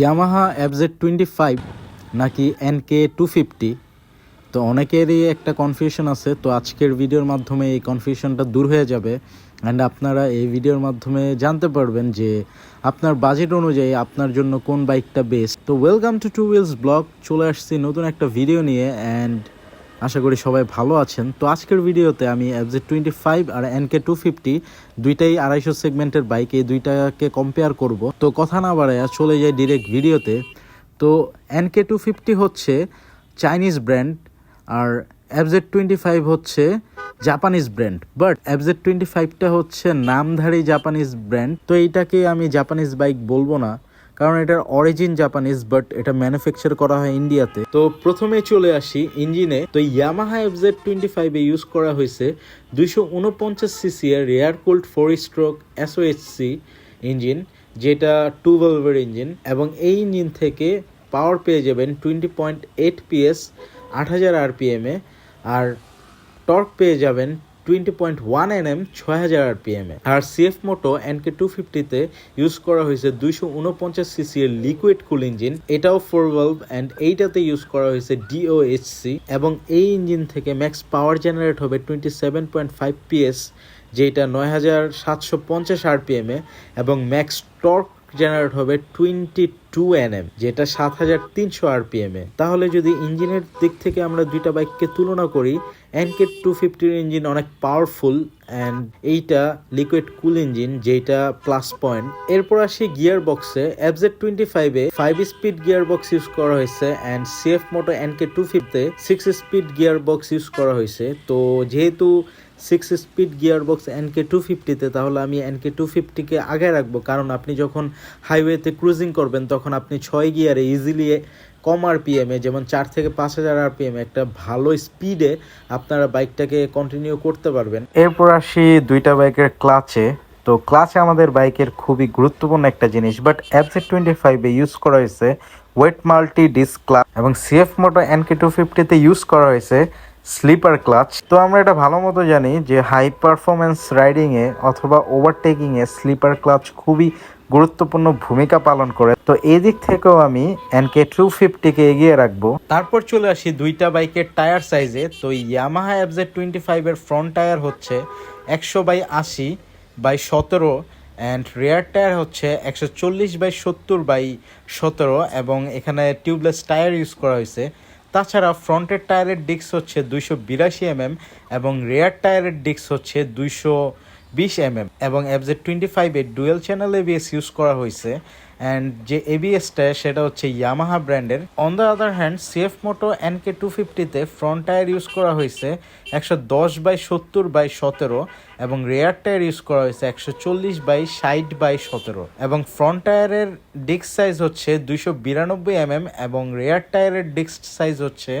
Yamaha FZ twenty five নাকি N K two fifty তো অনেকেরই একটা কনফিউশন আছে, তো আজকের ভিডিওর মাধ্যমে এই কনফিউশনটা দূর হয়ে যাবে। অ্যান্ড আপনারা এই ভিডিওর মাধ্যমে জানতে পারবেন যে আপনার বাজেট অনুযায়ী আপনার জন্য কোন বাইকটা বেস্ট তো welcome to two wheels blog চলে আসছি নতুন একটা ভিডিও নিয়ে। অ্যান্ড আশা করি সবাই ভালো আছেন। তো আজকের ভিডিওতে আমি এফজেড টোয়েন্টি ফাইভ আর এনকে টু ফিফটি দুইটাই আড়াইশো সেগমেন্টের বাইক এই দুইটাকে কম্পেয়ার করব। তো কথা না বাড়ায় চলে যাই ডিরেক্ট ভিডিওতে। তো এনকে টু ফিফটি হচ্ছে চাইনিজ ব্র্যান্ড আর এফজেড টোয়েন্টি ফাইভ হচ্ছে Japanese brand but FZ twenty ফাইভটা হচ্ছে নামধারী জাপানিজ ব্র্যান্ড তো এইটাকে আমি জাপানিজ বাইক বলব না। কারণ এটার অরিজিন জাপানিজ বাট এটা ম্যানুফ্যাকচার করা হয় ইন্ডিয়াতে তো প্রথমে চলে আসি ইঞ্জিনে। তো ইয়ামাহা এফজেড টোয়েন্টি ফাইভে ইউজ করা হয়েছে দুইশো উনপঞ্চাশ সিসি এর rear cold four stroke SOHC engine যেটা টু ভলভের ইঞ্জিন এবং এই ইঞ্জিন থেকে পাওয়ার পেয়ে যাবেন টোয়েন্টি পয়েন্ট এইট পিএস আট হাজার আরপিএমে আর টর্ক পেয়ে যাবেন twenty point one N M ছয় হাজার আরপিএম এ। আর সিএফ মোটো এনকে টু ফিফটিতে ইউজ করা হয়েছে দুইশো উনপঞ্চাশ সিসি এর লিকুইড কুল ইঞ্জিন এটাও ফোর ভলভ অ্যান্ড এইটাতে ইউজ করা হয়েছে ডিওএইচসি এবং এই ইঞ্জিন থেকে ম্যাক্স পাওয়ার জেনারেট হবে twenty seven point five PS যেটা নয় হাজার সাতশো পঞ্চাশ আরপিএম এবং ম্যাক্স টর্ক জেনারেট হবে টোয়েন্টি টু এনএম যেটা সাত হাজার তিনশো আরপিএম। এ তাহলে যদি ইঞ্জিনের দিক থেকে আমরা দুইটা বাইককে তুলনা করি এনকে টু ফিফটির ইঞ্জিন অনেক পাওয়ারফুল অ্যান্ড এইটা লিকুইড কুল ইঞ্জিন যেটা প্লাস পয়েন্ট এরপর আসি গিয়ার বক্সে এফজেড টোয়েন্টি ফাইভে five speed gear box use করা হয়েছে and CF Moto NK two ফিফতে six speed gear box use করা হয়েছে। তো যেহেতু six speed gear box NK two ফিফটিতে তাহলে আমি এনকে টু ফিফটিকে আগে রাখব। কারণ আপনি যখন হাইওয়েতে ক্রুজিং করবেন, তখন আপনি ছয় গিয়ারে ইজিলি কম আরপিএমে যেমন চার থেকে পাঁচ হাজার আরপিএম একটা ভালো স্পিডে আপনারা বাইকটাকে কন্টিনিউ করতে পারবেন। এরপর আসি দুইটা বাইকের ক্লাচে তো ক্লাচে আমাদের বাইকের খুবই গুরুত্বপূর্ণ একটা জিনিস বাট এফজেড টোয়েন্টি ফাইভে ইউজ করা হয়েছে ওয়েট মাল্টি ডিস্ক ক্লাচ এবং সিএফ মোটো এনকে টু ফিফটিতে ইউজ করা হয়েছে স্লিপার ক্লাচ তো আমরা এটা ভালো মতো জানি যে হাই পারফরমেন্স রাইডিংয়ে অথবা ওভারটেকিংয়ে স্লিপার ক্লাচ খুবই গুরুত্বপূর্ণ ভূমিকা পালন করে। তো এই দিক থেকেও আমি এনকে টু ফিফটিকে এগিয়ে রাখব। তারপর চলে আসি দুইটা বাইকের টায়ার সাইজে। তো ইয়ামাহা এফজেড টোয়েন্টি ফাইভের ফ্রন্ট টায়ার হচ্ছে একশো বাই আশি বাই সতেরো অ্যান্ড রেয়ার টায়ার হচ্ছে একশো চল্লিশ বাই সত্তর বাই সতেরো এবং এখানে টিউবলেস টায়ার ইউজ করা হয়েছে। তাছাড়া ফ্রন্টের টায়ারের ডিস্ক হচ্ছে দুইশো বিরাশি এমএম এবং রেয়ার টায়ারের ডিস্ক হচ্ছে দুইশো বিশ এম এম এবং এফজেড টোয়েন্টি ফাইভে ডুয়েল চ্যানেল এবিএস ইউজ করা হয়েছে। অ্যান্ড যে এবিএসটা সেটা হচ্ছে ইয়ামাহা ব্র্যান্ডের on the other hand CF Moto N K two ফিফটিতে front tyre use করা হয়েছে একশো দশ বাই সত্তর বাই সতেরো। এবং রেয়ার টায়ার ইউজ করা হয়েছে একশো চল্লিশ বাই ষাট বাই সতেরো। এবং ফ্রন্ট টায়ারের ডিস্ক সাইজ হচ্ছে দুইশো বিরানব্বই এমএম এবং রেয়ার টায়ারের ডিস্ক সাইজ হচ্ছে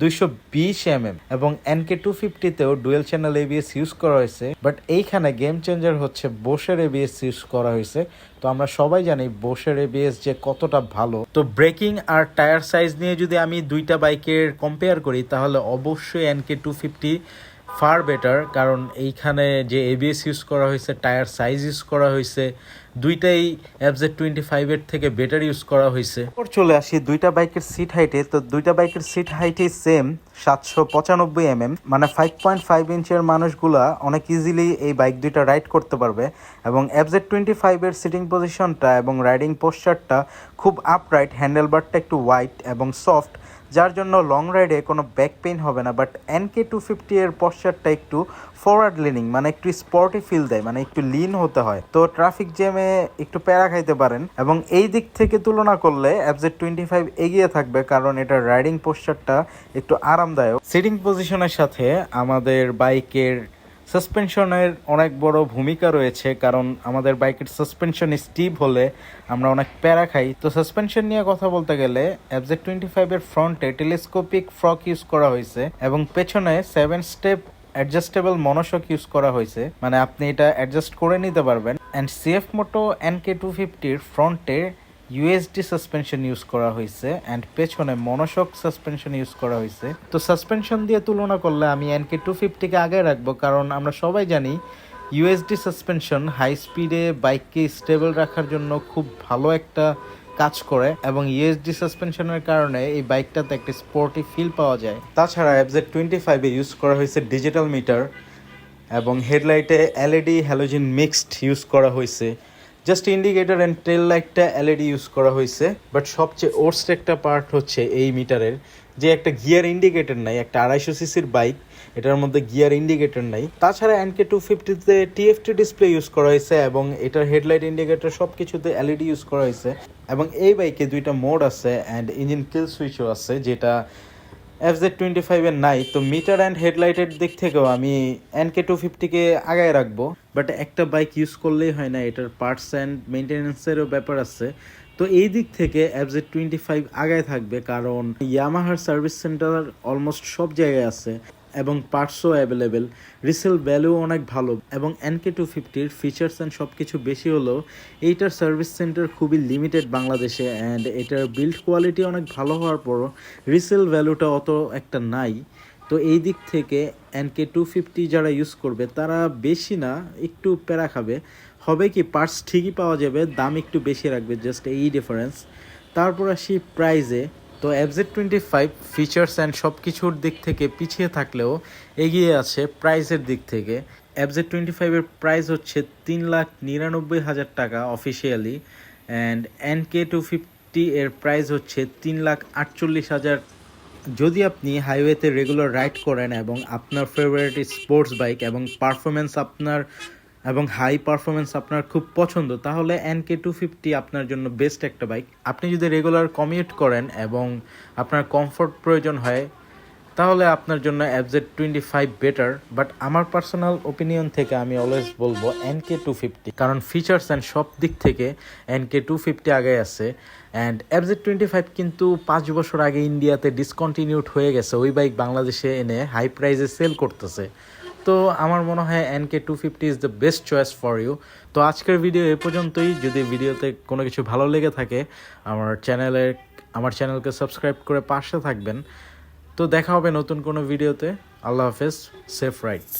দুইশো বিশ এমএম এবং এনকে টু ফিফটিতেও ডুয়েল চ্যানেল এবিএস ইউজ করা হয়েছে। বাট এইখানে গেম চেঞ্জার হচ্ছে বোসের এবিএস ইউজ করা হয়েছে। তো আমরা সবাই জানি বোসের এবিএস যে কতটা ভালো। তো ব্রেকিং আর টায়ার সাইজ নিয়ে যদি আমি দুইটা বাইকের কম্পেয়ার করি, তাহলে অবশ্যই NK two fifty far better, কারণ এইখানে যে এবিএস ইউজ করা হয়েছে, টায়ার সাইজ ইউজ করা হয়েছে, দুইটাই এফজেড টোয়েন্টি ফাইভের থেকে বেটার ইউজ করা হয়েছে। ওর চলে আসি দুইটা বাইকের সিট হাইটে তো দুইটা বাইকের সিট হাইটে সেম সাতশো পঁচানব্বই এম এম মানে ফাইভ পয়েন্ট ফাইভ ইঞ্চের মানুষগুলা অনেক ইজিলি এই বাইক দুইটা রাইড করতে পারবে। এবং এফজেড টোয়েন্টি ফাইভের সিটিং পজিশনটা এবং রাইডিং পোস্টারটা খুব আপরাইট হ্যান্ডেলবারটা একটু হোয়াইট এবং সফট যার জন্য লং রাইডে কোনো ব্যাক পেইন হবে না but N K two fifty এর পশ্চারটা একটু ফরওয়ার্ড লিনিং মানে একটু স্পর্টি ফিল দেয় মানে একটু লিন হতে হয়। তো ট্রাফিক জ্যামে একটু প্যারা খাইতে পারেন এবং এই দিক থেকে তুলনা করলে অ্যাবজেড টোয়েন্টি ফাইভ এগিয়ে থাকবে, কারণ এটার রাইডিং পোস্টারটা একটু আরামদায়ক। সিটিং পজিশনের সাথে আমাদের বাইকের সাসপেনশনের অনেক বড় ভূমিকা রয়েছে, কারণ আমাদের বাইকের সাসপেনশন স্টিভ হলে আমরা অনেক প্যারা খাই। তো সাসপেনশন নিয়ে কথা বলতে গেলে অ্যাবজেক্ট টোয়েন্টি ফাইভের ফ্রন্টে টেলিস্কোপিক ফ্রক ইউজ করা হয়েছে এবং পেছনে seven step adjustable monoshock use করা হয়েছে। মানে আপনি এটা অ্যাডজাস্ট করে নিতে পারবেন। And CF Moto NK two ফিফটির ফ্রন্টে ইউএসডি সাসপেনশন ইউজ করা হয়েছে অ্যান্ড পেছনে মনোশক সাসপেনশন ইউজ করা হয়েছে। তো সাসপেনশন দিয়ে তুলনা করলে আমি এনকে টু ফিফটিকে আগে রাখব, কারণ আমরা সবাই জানি ইউএসডি সাসপেনশন হাই স্পিডে বাইককে স্টেবল রাখার জন্য খুব ভালো একটা কাজ করে এবং ইউএসডি সাসপেনশনের কারণে এই বাইকটাতে একটা স্পোর্টি ফিল পাওয়া যায়। তাছাড়া এফজেড টোয়েন্টি ফাইভে ইউজ করা হয়েছে ডিজিটাল মিটার এবং হেডলাইটে এলইডি হ্যালোজিন মিক্সড ইউজ করা হয়েছে। জাস্ট ইন্ডিকেটার অ্যান্ড টেল লাইটটা এলইডি ইউজ করা হয়েছে বাট সবচেয়ে ওর্স্ট একটা পার্ট হচ্ছে এই মিটারের যে একটা গিয়ার ইন্ডিকেটর নাই, একটা আড়াইশো সিসির বাইক এটার মধ্যে গিয়ার ইন্ডিকেটর নাই। তাছাড়া এনকে টু ফিফটিতে টিএফটি ডিসপ্লে ইউজ করা হয়েছে এবং এটার হেডলাইট ইন্ডিকেটর সব কিছুতে এলইডি ইউজ করা হয়েছে। এবং এই বাইকে দুইটা মোড আছে অ্যান্ড ইঞ্জিন কিল সুইচও আছে, যেটা এফ জেড টোয়েন্টি ফাইভের নাই, তো মিটার অ্যান্ড হেডলাইটের দিক থেকেও আমি এনকে টু ফিফটিকে আগায় রাখব। বাট একটা বাইক ইউজ করলেই হয় না, এটার পার্টস অ্যান্ড মেনটেন্যান্সেরও ব্যাপার আছে। তো এই দিক থেকে এফ জেড টোয়েন্টি ফাইভ আগায় থাকবে, কারণ ইয়ামাহার সার্ভিস সেন্টার অলমোস্ট সব জায়গায় আছে। এবং পার্টসও অ্যাভেলেবেল। রিসেল ভ্যালু অনেক ভালো এবং এনকে টু ফিফটির ফিচার্স অ্যান্ড সব কিছু বেশি হলেও এইটার সার্ভিস সেন্টার খুবই লিমিটেড বাংলাদেশে অ্যান্ড এটার বিল্ড কোয়ালিটি অনেক ভালো হওয়ার পরও রিসেল ভ্যালুটা অত একটা নাই। তো এই দিক থেকে এনকে টু ফিফটি যারা ইউজ করবে, তারা বেশি না, একটু প্যারা খাবে। হবে কি পার্টস ঠিকই পাওয়া যাবে, দাম একটু বেশি রাখবে জাস্ট এই ডিফারেন্স তারপর আসি প্রাইজে তো FZ twenty five features and সব কিছুর দিক থেকে পিছিয়ে থাকলেও এগিয়ে আছে প্রাইসের দিক থেকে। এফজেড টোয়েন্টি ফাইভের প্রাইস হচ্ছে তিন লাখ নিরানব্বই হাজার টাকা officially and N K two fifty এর প্রাইস হচ্ছে তিন লাখ আটচল্লিশ হাজার। যদি আপনি হাইওয়েতে রেগুলার রাইড করেন এবং আপনার ফেভারিট স্পোর্টস বাইক এবং পারফরমেন্স আপনার এবং হাই পারফরমেন্স আপনার খুব পছন্দ, তাহলে এনকে টু ফিফটি আপনার জন্য বেস্ট একটা বাইক আপনি যদি রেগুলার কমিউট করেন এবং আপনার কমফোর্ট প্রয়োজন হয়, তাহলে আপনার জন্য FZ twenty five better but আমার পার্সোনাল ওপিনিয়ন থেকে আমি অলওয়েজ বলব এনকে টু ফিফটি কারণ ফিচার্স অ্যান্ড সব দিক থেকে এনকে টু ফিফটি আগে আছে অ্যান্ড এফজেড টোয়েন্টি ফাইভ কিন্তু পাঁচ বছর আগে ইন্ডিয়াতে ডিসকন্টিনিউড হয়ে গেছে। ওই বাইক বাংলাদেশে এনে হাই প্রাইসে সেল করতেছে। তো আমার মনে হয় N K two fifty is the best choice for you তো আজকের ভিডিও এ পর্যন্তই। যদি ভিডিওতে কোনো কিছু ভালো লেগে থাকে, আমার চ্যানেলে আমার চ্যানেলকে সাবস্ক্রাইব করে পাশে থাকবেন। তো দেখা হবে নতুন কোনো ভিডিওতে আল্লাহ হাফেজ। Safe right